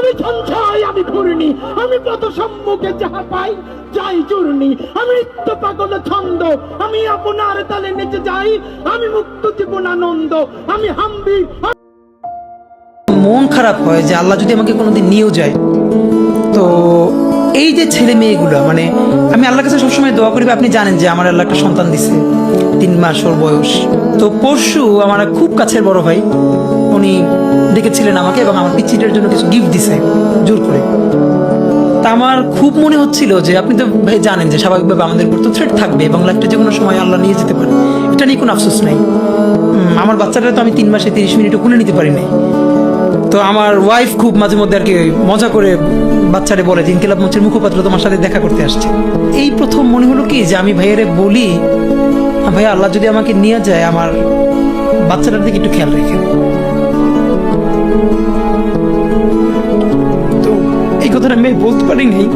আমি সঞ্চয়, আমি ঘূর্ণি, আমি পথ সম্মুখে যাহা পাই, যাই চূর্ণি। আমি নিত্য পাগল ছন্দ, আমি আপনার তালে নেচে যাই, আমি মুক্ত জীবন আনন্দ, আমি হাম্বি মন খারাপ হয় যে আল্লাহ যদি আমাকে কোনোদিন নিয়েও যায়। তো এই যে ছেলে মেয়েগুলো মানে আমি আল্লাহর কাছে সবসময় দোয়া করি, আপনি জানেন যে আমার আল্লাহ একটা সন্তান দিছে, তিন মাস ওর বয়স। তো পরশু আমার খুব কাছের বড় ভাই উনি ডেকেছিলেন আমাকে এবং আমার পিচ্ছিটার জন্য কিছু গিফট দিছে, জোর করে। তা আমার খুব মনে হচ্ছিল যে আপনি তো ভাই জানেন যে স্বাভাবিকভাবে আমাদের উপর তো থ্রেট থাকবে এবং লাইফটা যে কোনো সময় আল্লাহ নিয়ে যেতে পারে। এটা নিয়ে কোনো আফসোস নাই। আমার বাচ্চাটা তো আমি তিন মাসে তিরিশ মিনিটও কুলে নিতে পারি নাই। তো আমার ওয়াইফ খুব মাঝে মধ্যে আর কি মজা করে বাচ্চারে বলে যে, ইনকিলাব মঞ্চের মুখপাত্র তোমার সাথে দেখা করতে আসছে। এই প্রথম মনে হলো কি যে আমি ভাইয়ারে বলি ভাই আল্লাহ যদি আমাকে নিয়ে যায়, আমার বাচ্চাটার দিকে একটু খেয়াল রেখে। কথাটা আমি বলতে পারি নাই